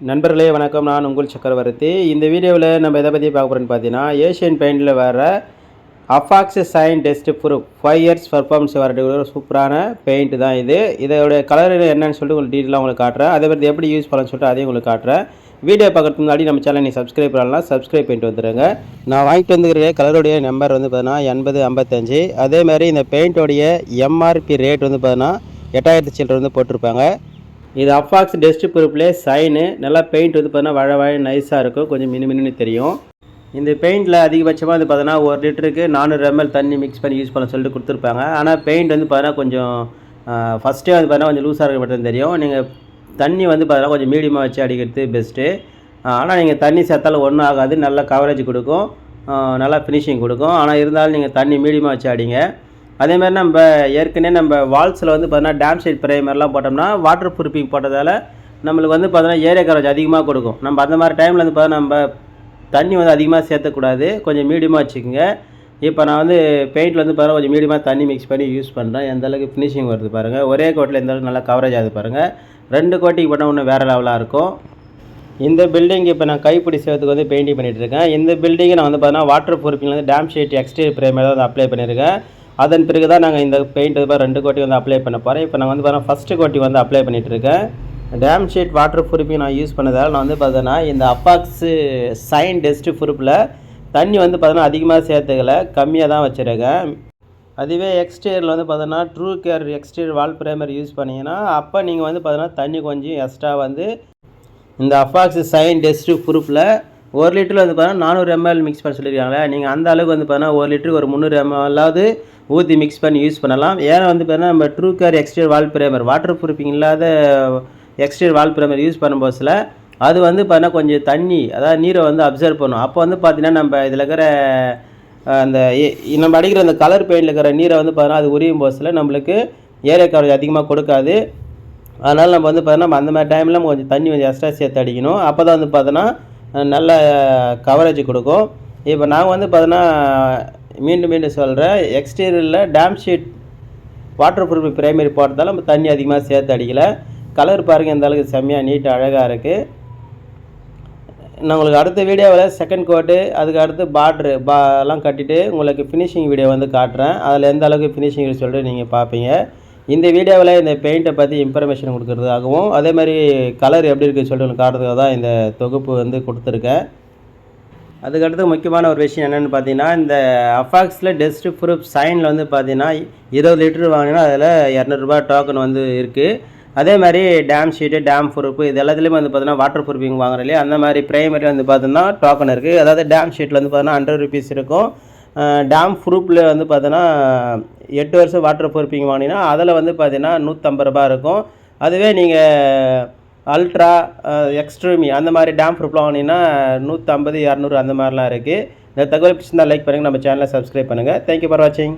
நண்பர்களே வணக்கம். நான் உங்கள் சக்கரவர்த்தி. இந்த வீடியோவில் நம்ம எதை பற்றி பார்க்க போகிறோன்னு பார்த்தீங்கன்னா ஏஷியன் பெயிண்டில் வர Apex shine dust proof five years performance வரக்கூடிய ஒரு சூப்பரான பெயிண்ட் தான் இது. இதோட கலர் என்னன்னு சொல்லிட்டு உங்களுக்கு டீட்டெயிலாக உங்களுக்கு காட்டுறேன். அதே பற்றி எப்படி யூஸ் பண்ணலாம்னு சொல்லிட்டு அதையும் உங்களுக்கு காட்டுறேன். வீடியோ பார்க்கறதுக்கு முன்னாடி நம்ம சேனல் நீ சப்ஸ்கிரைப் பண்ணலாம் சப்ஸ்கிரைப் பண்ணிட்டு வந்துடுங்க நான் வாங்கிட்டு வந்துக்கிற கலருடைய நம்பர் வந்து பார்த்தீங்கன்னா எண்பது ஐம்பத்தஞ்சு. அதே மாதிரி இந்த பெயிண்ட்டோடைய எம்ஆர்பி ரேட் வந்து பார்த்தீங்கன்னா எட்டாயிரத்தி சில்லர் வந்து போட்டிருப்பாங்க. இது அஃபாக்ஸ் டெஸ்ட் ப்ரூஃப்லேயே சைனு நல்லா பெயிண்ட் வந்து பார்த்தீங்கன்னா வழ வழ நைஸாக இருக்கும். கொஞ்சம் மினு தெரியும். இந்த பெயிண்டில் அதிகபட்சமாக வந்து பார்த்தோன்னா ஒரு லிட்டருக்கு நானூறு எம்எல் தண்ணி மிக்ஸ் பண்ணி யூஸ் பண்ண சொல்லிட்டு கொடுத்துருப்பாங்க. ஆனால் பெயிண்ட் வந்து பார்த்தீங்கன்னா கொஞ்சம் ஃபஸ்ட்டே வந்து பார்த்தீங்கன்னா கொஞ்சம் லூஸாக இருக்க மட்டும் தெரியும். நீங்கள் தண்ணி வந்து பார்த்தீங்கன்னா கொஞ்சம் மீடியமாக வச்சு அடிக்கிறது பெஸ்ட்டு ஆனால் நீங்கள் தண்ணி சேர்த்தாலும் ஒன்றும் ஆகாது. நல்ல கவரேஜ் கொடுக்கும். நல்லா ஃபினிஷிங் கொடுக்கும். ஆனால் இருந்தாலும் நீங்கள் தண்ணி மீடியமாக வச்சு அடிங்க. அதேமாதிரி நம்ம ஏற்கனவே நம்ம வால்ஸில் வந்து பார்த்தீங்கன்னா டேம் ஷைட் ப்ரைமர்லாம் போட்டோம்னா வாட்டர் ப்ரூஃபிங் போட்டதால் நம்மளுக்கு வந்து பார்த்தீங்கன்னா ஏரியா கவரேஜ் அதிகமாக கொடுக்கும். நம்ம அந்த மாதிரி டைமில் வந்து பார்த்தீங்கன்னா நம்ம தண்ணி வந்து அதிகமாக சேர்த்தக்கூடாது. கொஞ்சம் மீடியமாக வச்சுக்கோங்க. இப்போ நான் வந்து பெயிண்டில் வந்து பாருங்கள் கொஞ்சம் மீடியமாக தண்ணி மிக்ஸ் பண்ணி யூஸ் பண்ணுறேன் எந்த அளவுக்கு ஃபினிஷிங் வருது பாருங்கள் ஒரே கோட்டில் எந்த அளவுக்கு நல்லா கவரேஜ் ஆகுது பாருங்கள் ரெண்டு கோட்டிக்கு போட்டால் இன்னும் வேறு லெவலாக இருக்கும். இந்த பில்டிங் இப்போ நான் கைப்பிடி சேவத்துக்கு வந்து பெயிண்டிங் பண்ணிகிட்ருக்கேன் இருக்கேன். இந்த பில்டிங்கை நான் வந்து பார்த்தீங்கன்னா வாட்டர் ப்ரூஃபிங் வந்து டேம் ஷீட் எக்ஸ்டீரியர் ப்ரைமர் தான் வந்து அப்ளை பண்ணியிருக்கேன். அதன் பிறகு தான் நாங்கள் இந்த பெயிண்ட் வந்து ரெண்டு கோட்டி வந்து அப்ளை பண்ண போகிறேன் இப்போ நான் வந்து பார்த்தீங்கன்னா ஃபஸ்ட்டு கோட்டி வந்து அப்ளை பண்ணிகிட்ருக்கேன் இருக்கேன். டேம் ஷீட் வாட்டர் ப்ரூஃபிங் நான் யூஸ் பண்ணதால் நான் வந்து பார்த்தோன்னா இந்த அப்பாக்ஸு சைன் டெஸ்ட் ப்ரூஃபில் தண்ணி வந்து பார்த்தோன்னா அதிகமாக சேர்த்துக்கல கம்மியாக தான் வச்சுருக்கேன். அதுவே எக்ஸ்டீரியரில் வந்து பார்த்தோன்னா true care exterior wall primer use பண்ணிங்கன்னா அப்போ நீங்கள் வந்து பார்த்தோன்னா தண்ணி கொஞ்சம் எக்ஸ்ட்ரா வந்து இந்த அஃபாக்ஸ் சைன் டெஸ்ட் ப்ரூஃபில் ஒரு லிட்டரில் வந்து பார்த்தீங்கன்னா நானூறு எம்எல் மிக்ஸ் பண்ண சொல்லியிருக்காங்களே நீங்கள் அந்த அளவுக்கு வந்து பார்த்தோன்னா ஒரு லிட்டருக்கு ஒரு முந்நூறு எம்எல்லாவது ஊற்றி மிக்ஸ் பண்ணி யூஸ் பண்ணலாம். ஏன்னா வந்து பார்த்தீங்கன்னா நம்ம true care exterior wall primer water proofing இல்லாத எக்ஸ்டீரியர் வால் ப்ரைமர் யூஸ் பண்ணும்போதுல அது வந்து பார்த்தீங்கன்னா கொஞ்சம் தண்ணி அதாவது நீரை வந்து அப்சர்வ் பண்ணும். அப்போ வந்து பார்த்தீங்கன்னா நம்ம இதில் இருக்கிற அந்த நம்ம அடிக்கிற அந்த கலர் பெயிண்டில் இருக்கிற நீரை வந்து பார்த்தீங்கன்னா அது உரியும் போதில் நம்மளுக்கு ஏரியா கவரேஜ் அதிகமாக கொடுக்காது. அதனால் நம்ம வந்து பார்த்தோன்னா நம்ம அந்த மாதிரி டைமில் நம்ம கொஞ்சம் தண்ணி கொஞ்சம் எக்ஸ்ட்ரா சேர்த்து அடிக்கணும். அப்போ தான் வந்து பார்த்தோன்னா நல்ல கவரேஜ் கொடுக்கும். இப்போ நாங்கள் வந்து பார்த்தோன்னா மீண்டும் மீண்டும் சொல்கிறேன் எக்ஸ்டீரியரில் damp sheath water proof primary போட்டதால் நம்ம தண்ணி அதிகமாக சேர்த்து அடிக்கலை. கலர் பாருங்கள் இந்த அளவுக்கு செம்மையாக நீட்டாக அழகாக இருக்குது நான் உங்களுக்கு அடுத்த வீடியோவில் செகண்ட் கோட்டு அதுக்கு அடுத்து பார்ட்ரு பா எல்லாம் கட்டிட்டு உங்களுக்கு ஃபினிஷிங் வீடியோ வந்து காட்டுறேன். அதில் எந்த அளவுக்கு ஃபினிஷிங் சொல்லிட்டு நீங்கள் பார்ப்பீங்க இந்த வீடியோவில் இந்த பெயிண்ட்டை பற்றி இன்ஃபர்மேஷன் கொடுக்குறதுக்காகவும் அதே மாதிரி கலர் எப்படி இருக்குன்னு சொல்லிட்டு காட்டுறதுக்காக தான் இந்த தொகுப்பு வந்து கொடுத்துருக்கேன். அதுக்கடுத்து முக்கியமான ஒரு விஷயம் என்னென்னு பார்த்தீங்கன்னா இந்த அஃபாக்ஸில் டெஸ்ட் ப்ரூஃப் சைனில் வந்து பார்த்தீங்கன்னா இருபது லிட்டர் வாங்கினா அதில் இரநூறுபா டோக்கன் வந்து இருக்குது அதே மாதிரி டேம் ஷீட்டு டேம் ப்ரூஃப் இது எல்லாத்துலேயுமே வந்து பார்த்தீங்கன்னா வாட்டர் ப்ரூஃபிங் வாங்குறோம் இல்லையா? அந்த மாதிரி ப்ரைமரி வந்து பார்த்தீங்கன்னா டோக்கன் இருக்குது அதாவது டேம் ஷீட்டில் வந்து பார்த்தீங்கன்னா ஹண்ட்ரட் ருபீஸ் இருக்கும். டேம் ப்ரூஃபில் வந்து பார்த்தீங்கன்னா எட்டு வருஷம் வாட்டர் ப்ரூஃபிங் வாங்கினீங்கன்னா அதில் வந்து பார்த்தீங்கன்னா நூற்றம்பது ரூபா இருக்கும். அதுவே நீங்கள் அல்ட்ரா எக்ஸ்ட்ரீமி அந்த மாதிரி டேம் ப்ரூஃப்லாம் வாங்கினீங்கன்னா நூற்றம்பது இரநூறு அந்த மாதிரிலாம் இருக்குது இந்த தகவல் பிடிச்சிருந்தால் லைக் பண்ணுங்கள் நம்ம சேனலை சப்ஸ்கிரைப் பண்ணுங்கள் தேங்க்யூ ஃபார் வாட்சிங்